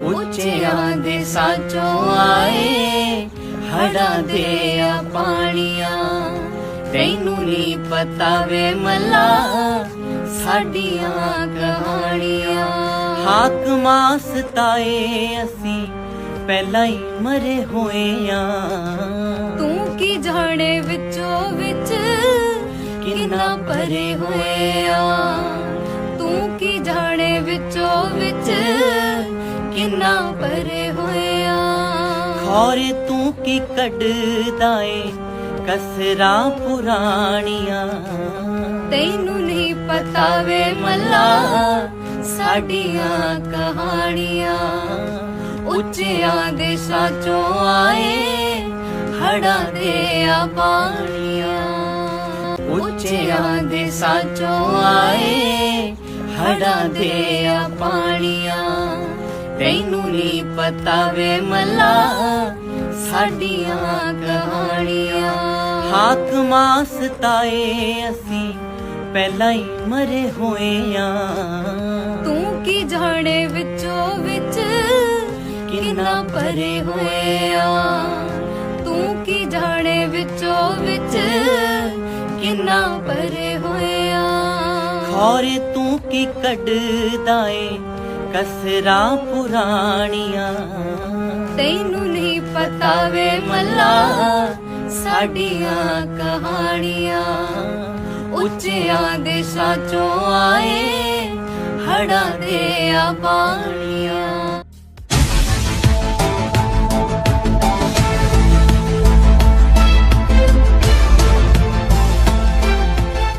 ਉੱਚਿਆਂ ਦੇ ਸਾਚੋਂ ਆਏ ਹੜਾਂ ਦੇ ਆ ਪਾਣੀਆਂ। ਤੈਨੂੰ ਨਹੀਂ ਪਤਾ ਵੇ ਮੱਲਾ, ਸਾਡੀਆਂ ਕਹਾਣੀਆਂ। ਹਾਕਮਾਂ ਸਤਾਏ ਅਸੀਂ, ਪਹਿਲਾਂ ਹੀ ਮਰੇ ਹੋਏ ਆ ਤੂੰ ਕੀ ਜਾਣੇ ਵਿੱਚੋਂ ਵਿੱਚ ਕਿੰਨਾ ਪਰੇ ਹੋਏ ਆ ਤੂੰ ਕੀ ਜਾਣੇ ਵਿੱਚੋਂ ਵਿੱਚ ਕਿੰਨਾ ਪਰੇ ਹੋਏ ਆ ਖੌਰੇ ਤੂੰ ਕੀ ਕੱਢਦਾ ਏ ਕਸਰਾਂ ਪੁਰਾਣੀਆਂ। ਤੈਨੂੰ ਨਹੀਂ ਪਤਾ ਵੇ ਮੱਲਾ ਸਾਡੀਆਂ ਕਹਾਣੀਆਂ। ਉੱਚਿਆਂ ਦੇ ਸਾਚੋਂ ਆਏ ਹੜਾਂ ਦੇ ਆ ਪਾਣੀਆਂ ਉੱਚਿਆਂ ਦੇ ਸਾਚੋਂ ਆਏ ਹੜਾਂ ਦੇ ਆ ਪਾਣੀਆਂ ਤੈਨੂੰ ਨਹੀਂ ਪਤਾ ਵੇ ਮੱਲਾ ਸਾਡੀਆਂ ਕਹਾਣੀਆਂ। ਹਾਕਮਾਂ ਸਤਾਏ ਅਸੀਂ ਪਹਿਲਾਂ ਹੀ ਮਰੇ ਹੋਏ ਆ। ਤੂੰ ਕੀ ਜਾਣੇ ਵਿੱਚੋਂ ਵਿੱਚ ਕਿੰਨਾ ਪਰੇ ਹੋਏ ਆ? ਤੂੰ ਕੀ ਜਾਣੇ ਵਿੱਚੋਂ ਵਿੱਚ ਕਿੰਨਾ ਪਰੇ ਹੋਏ ਆ? ਖੌਰੇ ਤੂੰ ਕੀ ਕੱਢਦਾ ਏ? ਕਸਰਾਂ ਪੁਰਾਣੀਆਂ। ਤੈਨੂੰ ਨਹੀਂ ਪਤਾ ਵੇ ਮੱਲਾ, ਸਾਡੀਆਂ ਕਹਾਣੀਆਂ। ਉੱਚਿਆਂ ਦੇਸ਼ਾਂ ਚੋਂ ਆਏ ਹੜਾਂ ਦੇ ਆ ਪਾਣੀ